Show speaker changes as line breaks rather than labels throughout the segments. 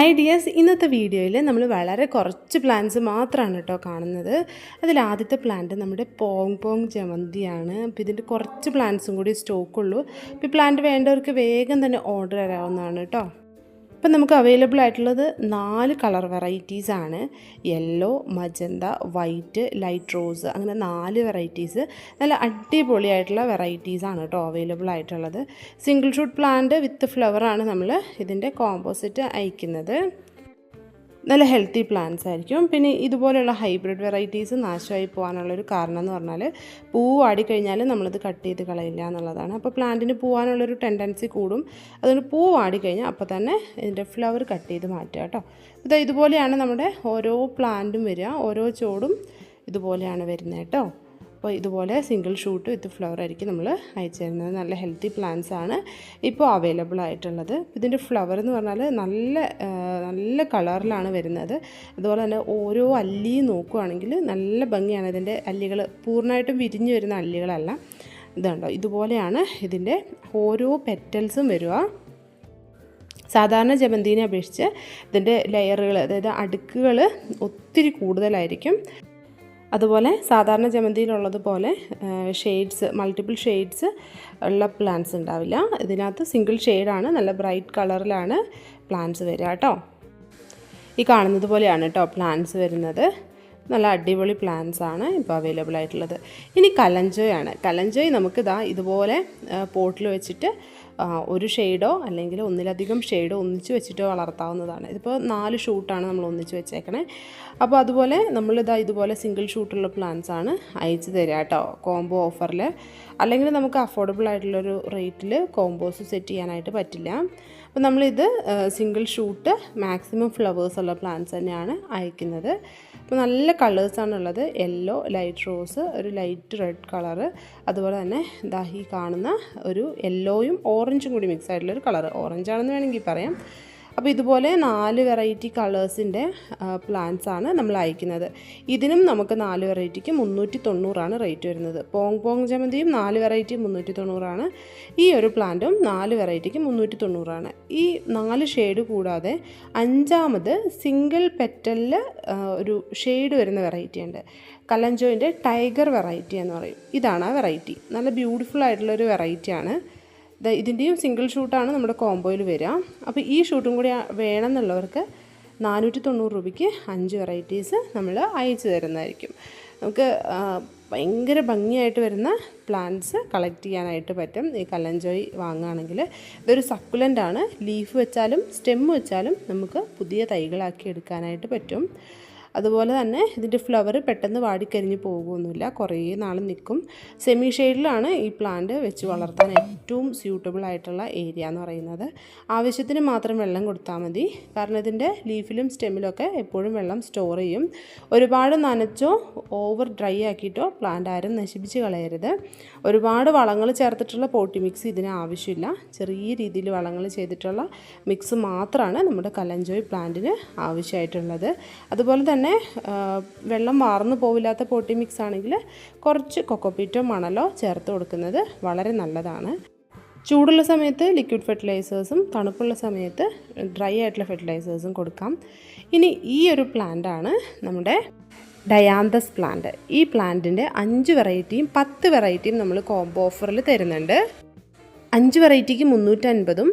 Hi dears ഇന്നത്തെ വീഡിയോയിൽ നമ്മൾ വളരെ കുറച്ച് പ്ലാന്റ്സ് മാത്രമാണ് കേട്ടോ കാണുന്നത്. അതിൽ ആദ്യത്തെ പ്ലാന്റ് നമ്മുടെ പോങ് പോങ് ജമന്തിയാണ്. അപ്പോൾ ഇതിന്റെ കുറച്ച് പ്ലാന്റ്സും കൂടി സ്റ്റോക്കുള്ളൂ അപ്പോൾ ഈ പ്ലാന്റ് വേണ്ടവർക്ക് വേഗം തന്നെ ഓർഡർ തരാവുന്നതാണ് കേട്ടോ ഇപ്പം നമുക്ക് അവൈലബിൾ ആയിട്ടുള്ളത് നാല് കളർ വെറൈറ്റീസ് ആണ്. Yellow magenta white light rose അങ്ങനെ നാല് വെറൈറ്റീസ്. നല്ല അടിപൊളിയായിട്ടുള്ള വെറൈറ്റീസ് ആണ് കേട്ടോ അവൈലബിൾ ആയിട്ടുള്ളത്. സിംഗിൾ ഷൂട്ട് പ്ലാന്റ് വിത്ത് ഫ്ലവറാണ് നമ്മൾ ഇതിന്റെ കോമ്പോസിറ്റ് അയക്കുന്നത്. നല്ല ഹെൽത്തി പ്ലാന്റ്സ് ആയിരിക്കും. പിന്നെ ഇതുപോലെയുള്ള ഹൈബ്രിഡ് വെറൈറ്റീസ് നാശമായി പോകാനുള്ളൊരു കാരണം എന്ന് പറഞ്ഞാൽ പൂ വാടിക്കഴിഞ്ഞാൽ നമ്മളത് കട്ട് ചെയ്ത് കളയില്ല എന്നുള്ളതാണ്. അപ്പോൾ പ്ലാന്റിന് പോകാനുള്ളൊരു ടെൻഡൻസി കൂടും. അതുകൊണ്ട് പൂ വാടിക്കഴിഞ്ഞാൽ അപ്പോൾ തന്നെ ഇതിന്റെ ഫ്ലവർ കട്ട് ചെയ്ത് മാറ്റുക കേട്ടോ. ഇത് ഇതുപോലെയാണ് നമ്മുടെ ഓരോ പ്ലാന്റും വരിക. ഓരോ ചോടും ഇതുപോലെയാണ് വരുന്നത് കേട്ടോ. അപ്പോൾ ഇതുപോലെ സിംഗിൾ ഷൂട്ട് വിത്ത് ഫ്ലവർ ആയിരിക്കും നമ്മൾ അയച്ചു തരുന്നത് നല്ല ഹെൽത്തി പ്ലാന്റ്സ് ആണ് ഇപ്പോൾ അവൈലബിൾ ആയിട്ടുള്ളത്. ഇതിന്റെ ഫ്ലവർ എന്ന് പറഞ്ഞാൽ നല്ല നല്ല കളറിലാണ് വരുന്നത്. അതുപോലെ തന്നെ ഓരോ അല്ലിയും നോക്കുകയാണെങ്കിൽ നല്ല ഭംഗിയാണ്. ഇതിന്റെ അല്ലികൾ പൂർണമായിട്ടും വിരിഞ്ഞു വരുന്ന അല്ലികളല്ല. ഇതുണ്ടോ? ഇതുപോലെയാണ് ഇതിന്റെ ഓരോ പെറ്റൽസും വരിക. സാധാരണ ജമന്തിനെ അപേക്ഷിച്ച് ഇതിന്റെ ലെയറുകൾ അതായത് അടുക്കുകൾ ഒത്തിരി കൂടുതലായിരിക്കും. അതുപോലെ സാധാരണ ജമന്തിയിലുള്ളതുപോലെ ഷെയ്ഡ്സ് മൾട്ടിപ്പിൾ ഷെയ്ഡ്സ് ഉള്ള പ്ലാന്റ്സ് ഉണ്ടാവില്ല. ഇതിനകത്ത് സിംഗിൾ ഷെയ്ഡാണ് നല്ല ബ്രൈറ്റ് കളറിലാണ് പ്ലാന്റ്സ് വരിക കേട്ടോ. ഈ കാണുന്നത് പോലെയാണ് കേട്ടോ പ്ലാന്റ്സ് വരുന്നത്. നല്ല അടിപൊളി പ്ലാന്റ്സ് ആണ് ഇപ്പോൾ അവൈലബിൾ ആയിട്ടുള്ളത്. ഇനി കലഞ്ചോയാണ്. കലഞ്ചോയ് നമുക്ക് ഇതാ ഇതുപോലെ പോട്ടിൽ വെച്ചിട്ട് ഒരു ഷെയ്ഡോ അല്ലെങ്കിൽ ഒന്നിലധികം ഷെയ്ഡോ ഒന്നിച്ച് വെച്ചിട്ടോ വളർത്താവുന്നതാണ്. ഇതിപ്പോൾ നാല് ഷൂട്ടാണ് നമ്മൾ ഒന്നിച്ച് വെച്ചേക്കണേ. അപ്പോൾ അതുപോലെ നമ്മളിതാ ഇതുപോലെ സിംഗിൾ ഷൂട്ടുള്ള പ്ലാൻസ് ആണ് അയച്ചു തരിക കേട്ടോ കോംബോ ഓഫറിൽ അല്ലെങ്കിൽ നമുക്ക് അഫോർഡബിൾ ആയിട്ടുള്ളൊരു റേറ്റിൽ കോംബോസ് സെറ്റ് ചെയ്യാനായിട്ട് പറ്റില്ല. അപ്പോൾ നമ്മളിത് സിംഗിൾ ഷൂട്ട് മാക്സിമം ഫ്ലവേഴ്സ് ഉള്ള പ്ലാന്റ്സ് തന്നെയാണ് അയക്കുന്നത്. അപ്പോൾ നല്ല കളേഴ്സാണ് ഉള്ളത് യെല്ലോ ലൈറ്റ് റോസ് ഒരു ലൈറ്റ് റെഡ് കളറ് അതുപോലെ തന്നെ ദാഹി കാണുന്ന ഒരു യെല്ലോയും ഓറഞ്ചും കൂടി മിക്സ് ആയിട്ടുള്ളൊരു കളർ ഓറഞ്ച് ആണെന്ന് വേണമെങ്കിൽ പറയാം. അപ്പോൾ ഇതുപോലെ നാല് വെറൈറ്റി കളേഴ്സിന്റെ പ്ലാന്റ്സ് ആണ് നമ്മൾ അയക്കുന്നത്. ഇതിനും നമുക്ക് നാല് വെറൈറ്റിക്ക് മുന്നൂറ്റി തൊണ്ണൂറാണ് റേറ്റ് വരുന്നത്. പോങ് പോങ് ജമന്തിയും നാല് വെറൈറ്റി മുന്നൂറ്റി തൊണ്ണൂറാണ് ഈ ഒരു പ്ലാന്റും നാല് വെറൈറ്റിക്ക് മുന്നൂറ്റി തൊണ്ണൂറാണ് ഈ നാല് ഷെയ്ഡ് കൂടാതെ അഞ്ചാമത് സിംഗിൾ പെറ്റലിൽ ഒരു ഷെയ്ഡ് വരുന്ന വെറൈറ്റി ഉണ്ട്. കലഞ്ചോയിന്റെ ടൈഗർ വെറൈറ്റി എന്ന് പറയും. ഇതാണ് ആ വെറൈറ്റി നല്ല ബ്യൂട്ടിഫുൾ ആയിട്ടുള്ളൊരു വെറൈറ്റിയാണ് ഇതിന്റെയും സിംഗിൾ ഷൂട്ടാണ് നമ്മുടെ കോംബോയിൽ വരിക. അപ്പോൾ ഈ ഷൂട്ടും കൂടി വേണമെന്നുള്ളവർക്ക് നാനൂറ്റി തൊണ്ണൂറ് രൂപയ്ക്ക് അഞ്ച് വെറൈറ്റീസ് നമ്മൾ അയച്ചു തരുന്നതായിരിക്കും. നമുക്ക് ഭയങ്കര ഭംഗിയായിട്ട് വരുന്ന പ്ലാന്റ്സ് കളക്ട് ചെയ്യാനായിട്ട് പറ്റും. ഈ കല്ലഞ്ചോയ് വാങ്ങുകയാണെങ്കിൽ ഇതൊരു സക്കുലന്റാണ് ലീഫ് വെച്ചാലും സ്റ്റെം വെച്ചാലും നമുക്ക് പുതിയ തൈകളാക്കി എടുക്കാനായിട്ട് പറ്റും. അതുപോലെ തന്നെ ഇതിന്റെ ഫ്ലവർ പെട്ടെന്ന് വാടിക്കരിഞ്ഞ് പോകുമൊന്നുമില്ല കുറേ നാൾ നിൽക്കും. സെമി ഷെയ്ഡിലാണ് ഈ പ്ലാന്റ് വെച്ച് വളർത്താൻ ഏറ്റവും സ്യൂട്ടബിൾ ആയിട്ടുള്ള ഏരിയ എന്ന് പറയുന്നത്. ആവശ്യത്തിന് മാത്രം വെള്ളം കൊടുത്താൽ മതി. കാരണം ഇതിന്റെ ലീഫിലും സ്റ്റെമ്മിലൊക്കെ എപ്പോഴും വെള്ളം സ്റ്റോർ ചെയ്യും. ഒരുപാട് നനച്ചോ ഓവർ ഡ്രൈ ആക്കിയിട്ടോ പ്ലാന്റ് ആരും നശിപ്പിച്ച് കളയരുത്. ഒരുപാട് വളങ്ങൾ ചേർത്തിട്ടുള്ള പോട്ടി മിക്സ് ഇതിന് ആവശ്യമില്ല. ചെറിയ രീതിയിൽ വളങ്ങൾ ചെയ്തിട്ടുള്ള മിക്സ് മാത്രമാണ് നമ്മുടെ കലഞ്ചോയ് പ്ലാന്റിന് ആവശ്യമായിട്ടുള്ളത്. അതുപോലെ തന്നെ ആ, വെള്ളം വാർന്നു പോവില്ലാത്ത പോട്ടി മിക്സ് ആണെങ്കിൽ കുറച്ച് കൊക്കോപ്പീറ്റോ മണലോ ചേർത്ത് കൊടുക്കുന്നത് വളരെ നല്ലതാണ്. ചൂടുള്ള സമയത്ത് ലിക്വിഡ് ഫെർട്ടിലൈസേഴ്സും തണുപ്പുള്ള സമയത്ത് ഡ്രൈ ആയിട്ടുള്ള ഫെർട്ടിലൈസേഴ്സും കൊടുക്കാം. ഇനി ഈ ഒരു പ്ലാന്റാണ് നമ്മുടെ ഡയാന്തസ് പ്ലാന്റ് ഈ പ്ലാന്റിന്റെ അഞ്ച് വെറൈറ്റിയും പത്ത് വെറൈറ്റിയും നമ്മൾ കോംബോ ഓഫറിൽ തരുന്നുണ്ട്. അഞ്ച് വെറൈറ്റിക്ക് മുന്നൂറ്റൻപതും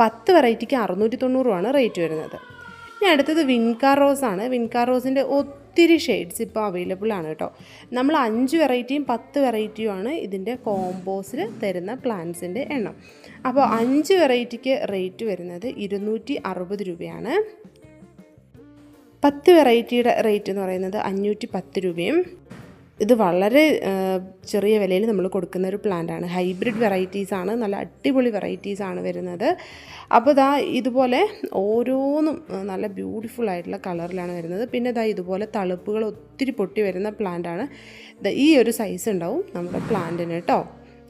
പത്ത് വെറൈറ്റിക്ക് അറുന്നൂറ്റി തൊണ്ണൂറുമാണ് റേറ്റ് വരുന്നത്. ഇനി അടുത്തത് വിൻകാർ ആണ്. വിൻകാർ റോസിന്റെ ഒത്തിരി ഷെയ്ഡ്സ് ഇപ്പോൾ അവൈലബിൾ ആണ് കേട്ടോ. നമ്മൾ അഞ്ച് വെറൈറ്റിയും പത്ത് വെറൈറ്റിയും ആണ് ഇതിന്റെ കോംബോസിൽ തരുന്ന പ്ലാന്റ്സിന്റെ എണ്ണം. അപ്പോൾ അഞ്ച് വെറൈറ്റിക്ക് റേറ്റ് വരുന്നത് ഇരുന്നൂറ്റി അറുപത് രൂപയാണ്. പത്ത് വെറൈറ്റിയുടെ റേറ്റ് എന്ന് പറയുന്നത് അഞ്ഞൂറ്റി പത്ത് രൂപയും ഇത് വളരെ ചെറിയ വിലയിൽ നമ്മൾ കൊടുക്കുന്ന ഒരു പ്ലാന്റ് ആണ്. ഹൈബ്രിഡ് വെറൈറ്റീസ് ആണ് നല്ല അടിപൊളി വെറൈറ്റീസ് ആണ് വരുന്നത്. അപ്പോൾ ഇതാ ഇതുപോലെ ഓരോന്നും നല്ല ബ്യൂട്ടിഫുൾ ആയിട്ടുള്ള കളറിലാണ് വരുന്നത്. പിന്നെ ഇതാ ഇതുപോലെ തളുപ്പുകൾ ഒത്തിരി പൊട്ടി വരുന്ന പ്ലാന്റ് ആണ്. ദാ ഈ ഒരു സൈസ് ഉണ്ടാവും നമ്മുടെ പ്ലാന്റിന് കേട്ടോ.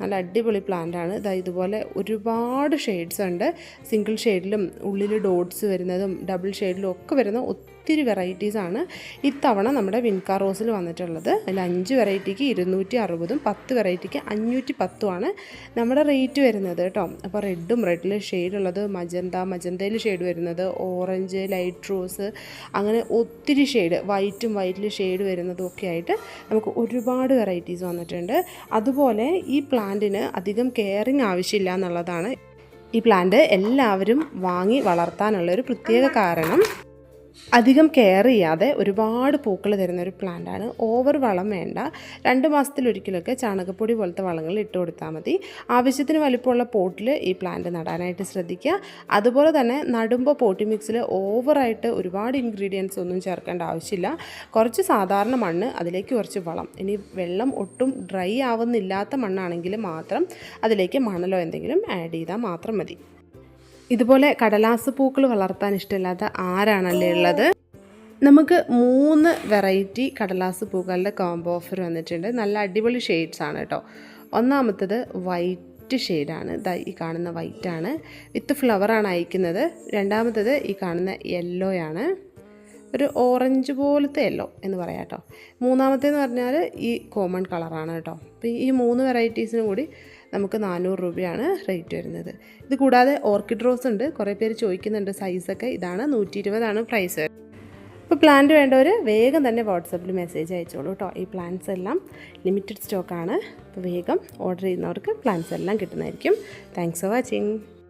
നല്ല അടിപൊളി പ്ലാന്റാണ് ഇതാ ഇതുപോലെ ഒരുപാട് ഷെയ്ഡ്സ് ഉണ്ട്. സിംഗിൾ ഷെയ്ഡിലും ഉള്ളിൽ ഡോട്ട്സ് വരുന്നതും ഡബിൾ ഷെയ്ഡിലും ഒക്കെ വരുന്ന ഒത്തിരി വെറൈറ്റീസാണ് ഇത്തവണ നമ്മുടെ വിൻകാർ റോസിൽ വന്നിട്ടുള്ളത്. അതിൽ അഞ്ച് വെറൈറ്റിക്ക് ഇരുന്നൂറ്റി അറുപതും പത്ത് വെറൈറ്റിക്ക് അഞ്ഞൂറ്റി പത്തുമാണ് നമ്മുടെ റേറ്റ് വരുന്നത് കേട്ടോ അപ്പോൾ റെഡും റെഡിൽ ഷെയ്ഡുള്ളത് മജന്ത മജന്തയിൽ ഷെയ്ഡ് വരുന്നത് ഓറഞ്ച് ലൈറ്റ് റോസ് അങ്ങനെ ഒത്തിരി ഷെയ്ഡ് വൈറ്റും വൈറ്റിൽ ഷെയ്ഡ് വരുന്നതും ഒക്കെ ആയിട്ട് നമുക്ക് ഒരുപാട് വെറൈറ്റീസ് വന്നിട്ടുണ്ട്. അതുപോലെ ഈ പ്ലാന്റിന് അധികം കെയറിങ് ആവശ്യമില്ല എന്നുള്ളതാണ് ഈ പ്ലാന്റ് എല്ലാവരും വാങ്ങി വളർത്താനുള്ള ഒരു പ്രത്യേക കാരണം. അധികം കെയർ ചെയ്യാതെ ഒരുപാട് പൂക്കൾ തരുന്ന ഒരു പ്ലാന്റാണ്. ഓവർ വളം വേണ്ട. രണ്ട് മാസത്തിലൊരിക്കലൊക്കെ ചാണകപ്പൊടി പോലത്തെ വളങ്ങൾ ഇട്ട് കൊടുത്താൽ മതി. ആവശ്യത്തിന് വലിപ്പമുള്ള പോട്ടിൽ ഈ പ്ലാന്റ് നടാനായിട്ട് ശ്രദ്ധിക്കുക. അതുപോലെ തന്നെ നടുമ്പോൾ പോട്ടി മിക്സിൽ ഓവറായിട്ട് ഒരുപാട് ഇൻഗ്രീഡിയൻസ് ഒന്നും ചേർക്കേണ്ട ആവശ്യമില്ല. കുറച്ച് സാധാരണ മണ്ണ് അതിലേക്ക് കുറച്ച് വളം. ഇനി വെള്ളം ഒട്ടും ഡ്രൈ ആവുന്നില്ലാത്ത മണ്ണാണെങ്കിൽ മാത്രം അതിലേക്ക് മണലോ എന്തെങ്കിലും ആഡ് ചെയ്താൽ മാത്രം മതി. ഇതുപോലെ കടലാസ് പൂക്കൾ വളർത്താൻ ഇഷ്ടമില്ലാത്ത ആരാണല്ലേ ഉള്ളത്? നമുക്ക് മൂന്ന് വെറൈറ്റി കടലാസ് പൂക്കളുടെ കോംബോ ഓഫർ വന്നിട്ടുണ്ട്. നല്ല അടിപൊളി ഷെയ്ഡ്സ് ആണ് കേട്ടോ ഒന്നാമത്തത് വൈറ്റ് ഷെയ്ഡാണ് ഇതാ ഈ കാണുന്ന വൈറ്റ് ആണ്. വിത്ത് ഫ്ലവറാണ് അയക്കുന്നത്. രണ്ടാമത്തത് ഈ കാണുന്ന യെല്ലോയാണ് ഒരു ഓറഞ്ച് പോലത്തെ യെല്ലോ എന്ന് പറയാം കേട്ടോ മൂന്നാമത്തേന്ന് പറഞ്ഞാൽ ഈ കോമൺ കളറാണ് കേട്ടോ അപ്പോൾ ഈ മൂന്ന് വെറൈറ്റീസിനും കൂടി നമുക്ക് നാനൂറ് രൂപയാണ് റേറ്റ് വരുന്നത്. ഇത് കൂടാതെ ഓർക്കിഡ് റോസ് ഉണ്ട്. കുറേ പേര് ചോദിക്കുന്നുണ്ട് സൈസൊക്കെ ഇതാണ് നൂറ്റി ഇരുപതാണ് പ്രൈസ് ഇപ്പോൾ പ്ലാന്റ് വേണ്ടവർ വേഗം തന്നെ വാട്സപ്പിൽ മെസ്സേജ് അയച്ചോളൂ കേട്ടോ ഈ പ്ലാന്റ്സ് എല്ലാം ലിമിറ്റഡ് സ്റ്റോക്കാണ് അപ്പോൾ വേഗം ഓർഡർ ചെയ്യുന്നവർക്ക് പ്ലാന്റ്സ് എല്ലാം കിട്ടുന്നതായിരിക്കും. Thanks for watching